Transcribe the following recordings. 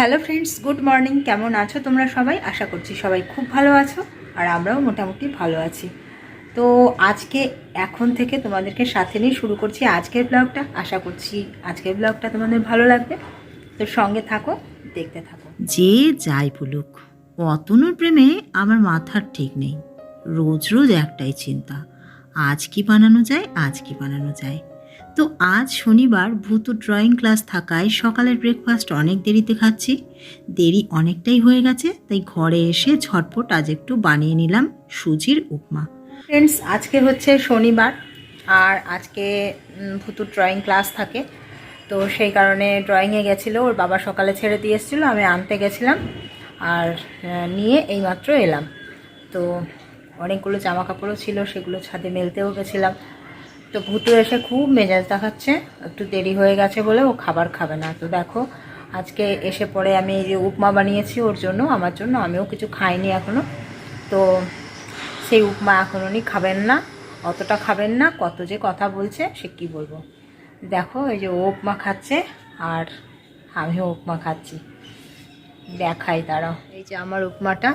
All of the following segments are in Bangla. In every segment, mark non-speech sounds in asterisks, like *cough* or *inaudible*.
Hello friends, good morning. কেমন আছো তোমরা সবাই? আশা করছি সবাই খুব ভালো আছো আর আমরাও মোটামুটি ভালো আছি। তো আজকে এখন থেকে তোমাদেরকে সাথে নিয়ে শুরু করছি আজকের ব্লগটা। আশা করছি আজকের ব্লগটা তোমাদের ভালো লাগবে। তো সঙ্গে থাকো, দেখতে থাকো। যে যাই বলুক, অতনুর প্রেমে আমার মাথার ঠিক নেই। রোজ রোজ একটাই চিন্তা, আজ কি বানানো যায়, আজ কি বানানো যায়। তো আজ শনিবার ভূতু ড্রয়িং ক্লাস থাকায় সকালের ব্রেকফাস্ট অনেক দেরিতে খাচ্ছি। দেরি অনেকটাই হয়ে গেছে, তাই ঘরে এসে ঝটপট আজ একটু বানিয়ে নিলাম সুজির উপমা। ফ্রেন্ডস আজকে হচ্ছে শনিবার, আর আজকে ভুতুর ড্রয়িং ক্লাস থাকে। তো সেই কারণে ড্রয়িংয়ে গেছিল, ওর বাবা সকালে ছেড়ে দিয়ে এসেছিল, আমি আনতে গেছিলাম, আর নিয়ে এইমাত্র এলাম। তো অনেকগুলো জামা কাপড়ও ছিল, সেগুলো ছাদে মেলতেও গেছিলাম। তো ভুতু এসে খুব মেজাজ দেখাচ্ছে, একটু দেরি হয়ে গেছে বলে ও খাবার খাবে না। তো দেখো, আজকে এসে পরে আমি যে উপমা বানিয়েছি ওর জন্য, আমার জন্য, আমিও কিছু খাইনি এখনও তো সেই উপমা এখন উনি খাবেন না, অতটা খাবেন না, কত যে কথা বলছে, সে কি বলব। দেখো, এই যে উপমা খাচ্ছে, আর আমিও উপমা খাচ্ছি। দেখাই তারাও এই যে আমার উপমাটা।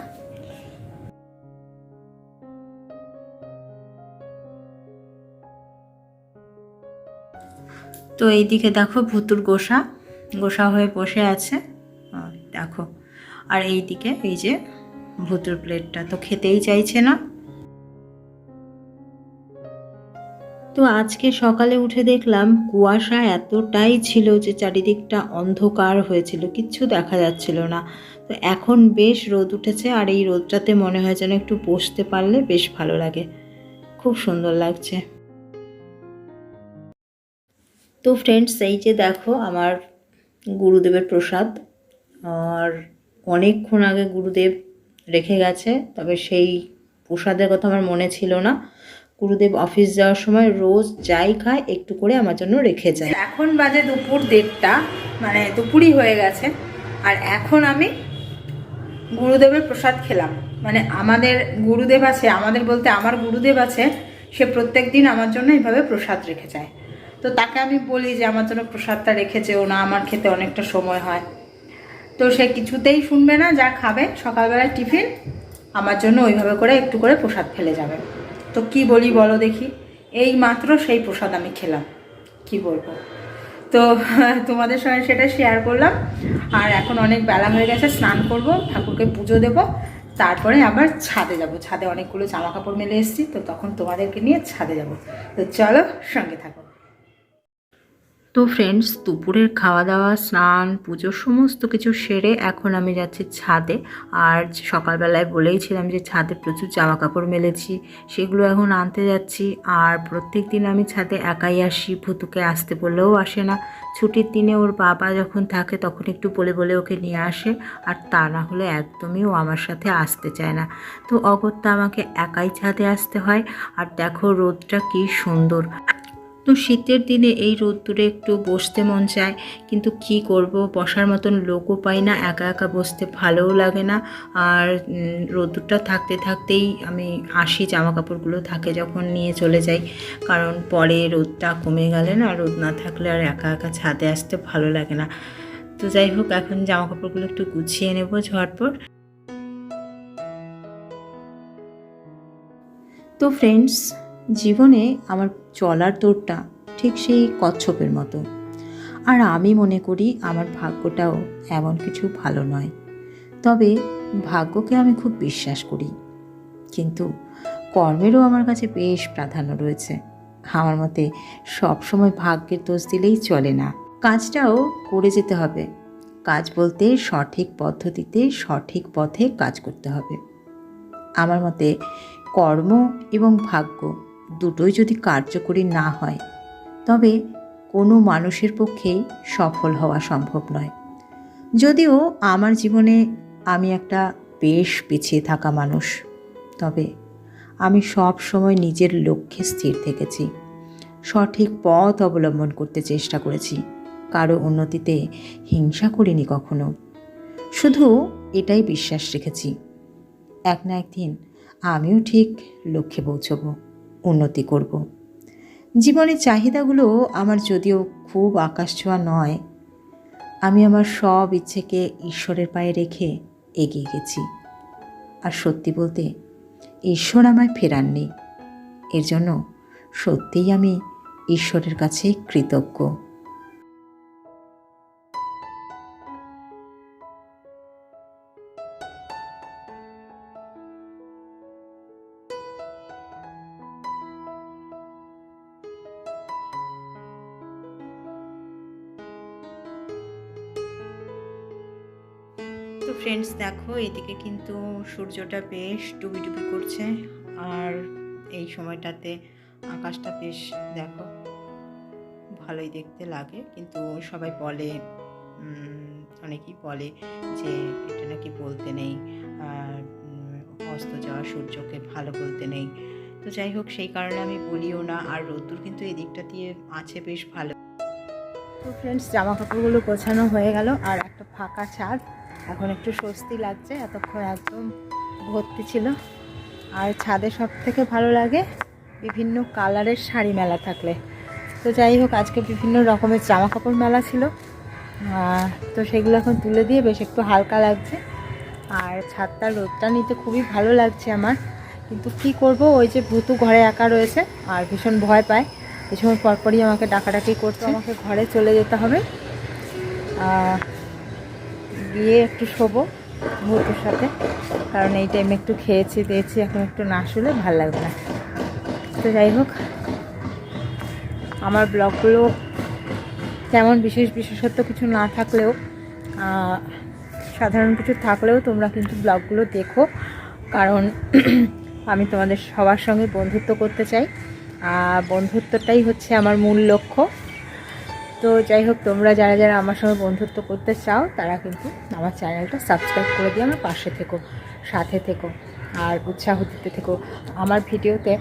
তো এইদিকে দেখো ভুতুর গোসা গোসা হয়ে বসে আছে। দেখো। আর এইদিকে এই যে ভুতুর প্লেটটা, তো খেতেই চাইছে না। তো আজকে সকালে উঠে দেখলাম কুয়াশা এতটাই ছিল যে চারিদিকটা অন্ধকার হয়েছিল, কিচ্ছু দেখা যাচ্ছিল না। তো এখন বেশ রোদ উঠেছে আর এই রোদটাতে মনে হয় যেন একটু বসতে পারলে বেশ ভালো লাগে। খুব সুন্দর লাগছে। তো ফ্রেন্ডস এই যে দেখো আমার গুরুদেবের প্রসাদ, আর অনেকক্ষণ আগে গুরুদেব রেখে গেছে, তবে সেই প্রসাদের কথা আমার মনে ছিল না। গুরুদেব অফিস যাওয়ার সময় রোজ যাই খায়, একটু করে আমার জন্য রেখে যায়। এখন বাজে দুপুর দেড়টা মানে দুপুরই হয়ে গেছে, আর এখন আমি গুরুদেবের প্রসাদ খেলাম। মানে আমাদের গুরুদেব আছে, আমাদের বলতে আমার গুরুদেব আছে, সে প্রত্যেক দিন আমার জন্য এইভাবে প্রসাদ রেখে যায়। তো তাকে আমি বলি যে, আমার জন্য প্রসাদটা রেখেছে ও না, আমার খেতে অনেকটা সময় হয়। তো সে কিছুতেই শুনবে না, যা খাবে, সকালবেলায় টিফিন, আমার জন্য ওইভাবে করে একটু করে প্রসাদ ফেলে যাবে। তো কি বলি বলো দেখি, এই মাত্র সেই প্রসাদ আমি খেলাম, কি বলব? তো *laughs* তোমাদের সঙ্গে সেটা শেয়ার করলাম, আর এখন অনেক বেলা হয়ে গেছে, স্নান করব, ঠাকুরকে পুজো দেব, তারপরে আবার ছাদে যাব। ছাদে অনেকগুলো জামা কাপড় মেলে এসেছি, তো তখন তোমাদেরকে নিয়ে ছাদে যাব। তো চলো সঙ্গে থাকো। তো ফ্রেন্ডস দুপুরের খাওয়া দাওয়া স্নান, পুজো, সমস্ত কিছু সেরে এখন আমি যাচ্ছি ছাদে। আর সকালবেলায় বলেইছিলাম যে ছাদে প্রচুর জামা কাপড় মেলেছি, সেগুলো এখন আনতে যাচ্ছি। আর প্রত্যেক দিন আমি ছাদে একাই আসি, ভুতুকে আসতে বললেও আসে না। ছুটির দিনে ওর বাবা যখন থাকে তখন একটু বলে বলে ওকে নিয়ে আসে, আর তা না হলে একদমই ও আমার সাথে আসতে চায় না। তো অগত্যা আমাকে একাই ছাদে আসতে হয়। আর দেখো রোদটা কি সুন্দর। তো শীতের দিনে এই রোদ্দুরে একটু বসতে মন চায়, কিন্তু কি করব? বসার মতন লোকও পাই না, একা একা বসতে ভালোও লাগে না। আর রোদ্দুরটা থাকতে থাকতেই আমি আসি জামা কাপড়গুলো থাকে যখন নিয়ে চলে যাই। কারণ পরে রোদটা কমে গেলে না, রোদ না থাকলে আর একা একা ছাদে আসতে ভালো লাগে না। তো যাই হোক, এখন জামা কাপড়গুলো একটু গুছিয়ে নেব ঝটপট। তো ফ্রেন্ডস জীবনে আমার চলার তোরটা ঠিক সেই কচ্ছপের মতো। আর আমি মনে করি আমার ভাগ্যটাও এমন কিছু ভালো নয়। তবে ভাগ্যকে আমি খুব বিশ্বাস করি। কিন্তু কর্মেরও আমার কাছে বেশ প্রাধান্য রয়েছে। আমার মতে সবসময় ভাগ্যের দোষ দিলেই চলে না। কাজটাও করে যেতে হবে। কাজ বলতে সঠিক পদ্ধতিতে সঠিক পথে কাজ করতে হবে। আমার মতে কর্ম এবং ভাগ্য দুটোই যদি কার্যকরী না হয়, তবে কোনো মানুষের পক্ষেই সফল হওয়া সম্ভব নয়। যদিও আমার জীবনে আমি একটা বেশ পিছিয়ে থাকা মানুষ, তবে আমি সব সময় নিজের লক্ষ্যে স্থির থেকেছি। সঠিক পথ অবলম্বন করতে চেষ্টা করেছি, কারও উন্নতিতে হিংসা করিনি কখনো। শুধু এটাই বিশ্বাস রেখেছি, এক না একদিন আমিও ঠিক লক্ষ্যে পৌঁছবো। উন্নতি করব। জীবনের চাহিদাগুলো আমার যদিও খুব আকাশ ছোঁয়া নয়, আমি আমার সব ইচ্ছেকে ঈশ্বরের পায়ে রেখে এগিয়ে গেছি। আর সত্যি বলতে, ঈশ্বর আমায় ফেরাননি। এর জন্য সত্যিই আমি ঈশ্বরের কাছে কৃতজ্ঞ। ফ্রেন্ডস দেখো, এদিকে কিন্তু সূর্যটা বেশ ডুবি ডুবি করছে আর এই সময়টাতে আকাশটা বেশ, দেখো, ভালোই দেখতে লাগে। কিন্তু সবাই বলে অনেকেই বলে যে এটা নাকি বলতে নেই অস্ত যাওয়া সূর্যকে ভালো বলতে নেই। তো যাই হোক, সেই কারণে আমি বলিও না, আর রোদ্দুর কিন্তু এই দিকটা দিয়ে আছে বেশ ভালো। তো ফ্রেন্ডস জামা কাপড়গুলো গোছানো হয়ে গেল, আর একটা ফাঁকা ছাদ। এখন একটু স্বস্তি লাগছে এতক্ষণ একদম ভর্তি ছিল। আর ছাদে সব থেকে ভালো লাগে বিভিন্ন কালারের শাড়ি মেলা থাকলে। তো যাই হোক আজকে বিভিন্ন রকমের জামা কাপড় মেলা ছিল। তো সেগুলো এখন তুলে দিয়ে বেশ একটু হালকা লাগছে। আর ছাদটা রোদটা নিতে খুবই ভালো লাগছে আমার। কিন্তু কি করব ওই যে ভুতু ঘরে একা রয়েছে আর ভীষণ ভয় পায়। এই সময় পরপরই আমাকে ডাকাডাকি করতে আমাকে ঘরে চলে যেতে হবে। গিয়ে একটু শোবো ভুতুর সাথে। কারণ এই টাইমে একটু খেয়েছি, দিয়েছি, এখন একটু না শুলে ভালো লাগবে না। তো যাই হোক, আমার ব্লগগুলো তেমন বিশেষ বিশেষত্ব কিছু না থাকলেও সাধারণ কিছু থাকলেও তোমরা কিন্তু ব্লগগুলো দেখো। কারণ *clears throat* আমি তোমাদের সবার সঙ্গে বন্ধুত্ব করতে চাই। বন্ধুত্বটাই হচ্ছে আমার মূল লক্ষ্য। তো যাই হোক, তোমরা যারা যারা আমার সঙ্গে বন্ধুত্ব করতে চাও, তারা কিন্তু আমার চ্যানেলটা সাবস্ক্রাইব করে দিয়ে আমার পাশে থেকো, সাথে থেকো, আর উৎসাহ দিতে থেকো। আমার ভিডিওতে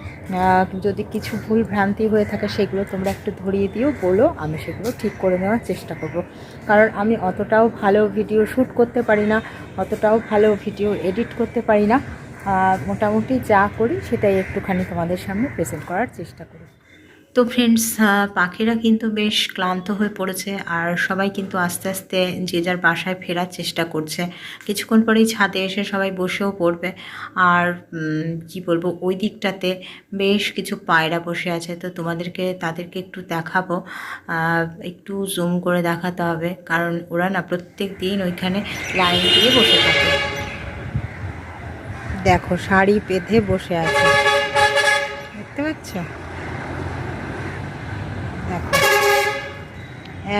যদি কিছু ভুল ভ্রান্তি হয়ে থাকে, সেগুলো তোমরা একটু ধরিয়ে দিও, বলো, আমি সেগুলো ঠিক করে নেওয়ার চেষ্টা করব। কারণ আমি অতটাও ভালো ভিডিও শ্যুট করতে পারি না, অতটাও ভালো ভিডিও এডিট করতে পারি না। মোটামুটি যা করি, সেটাই একটুখানি তোমাদের সামনে প্রেজেন্ট করার চেষ্টা করি। তো ফ্রেন্ডস পাখিরা কিন্তু বেশ ক্লান্ত হয়ে পড়েছে আর সবাই কিন্তু আস্তে আস্তে যে যার বাসায় ফেরার চেষ্টা করছে। কিছুক্ষণ পরেই ছাদে এসে সবাই বসেও পড়বে। আর কি বলব, ওই দিকটাতে বেশ কিছু পায়রা বসে আছে। তো তোমাদেরকে, তাদেরকে একটু দেখাবো। একটু জুম করে দেখাতে হবে। কারণ ওরা না প্রত্যেক দিন ওইখানে লাইন দিয়ে বসে থাকে। দেখো, শাড়ি বেঁধে বসে আছে। দেখতে পাচ্ছ দেখো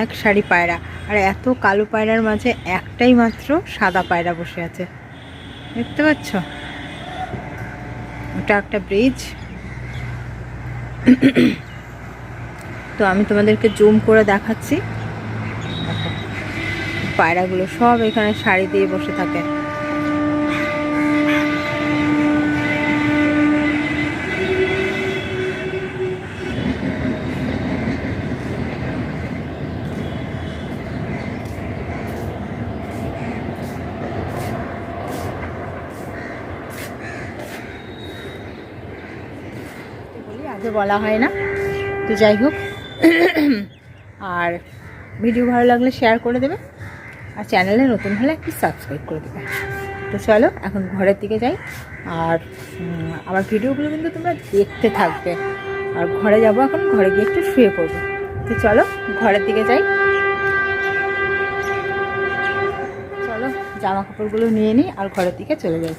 এক শাড়ি পায়রা। আর এত কালো পায়রার মাঝে একটাই মাত্র সাদা পায়রা বসে আছে। দেখতে পাচ্ছ? ওটা একটা ব্রিজ। তো আমি তোমাদেরকে জুম করে দেখাচ্ছি। পায়রাগুলো সব এখানে শাড়ি দিয়ে বসে থাকে। বলি বলা হয় না। তো যাই হোক, আর ভিডিও ভালো লাগলে শেয়ার করে দেবে, আর চ্যানেলে নতুন হলে একটু সাবস্ক্রাইব করে দেবে। তো চলো, এখন ঘরের দিকে যাই, আর আমার ভিডিওগুলো কিন্তু তোমরা দেখতে থাকবে। আর ঘরে যাব এখন, ঘরে গিয়ে একটু শুয়ে পড়ব। তো চলো, ঘরের দিকে যাই। চলো জামা কাপড়গুলো নিয়ে নিই, আর ঘরের দিকে চলে যাই।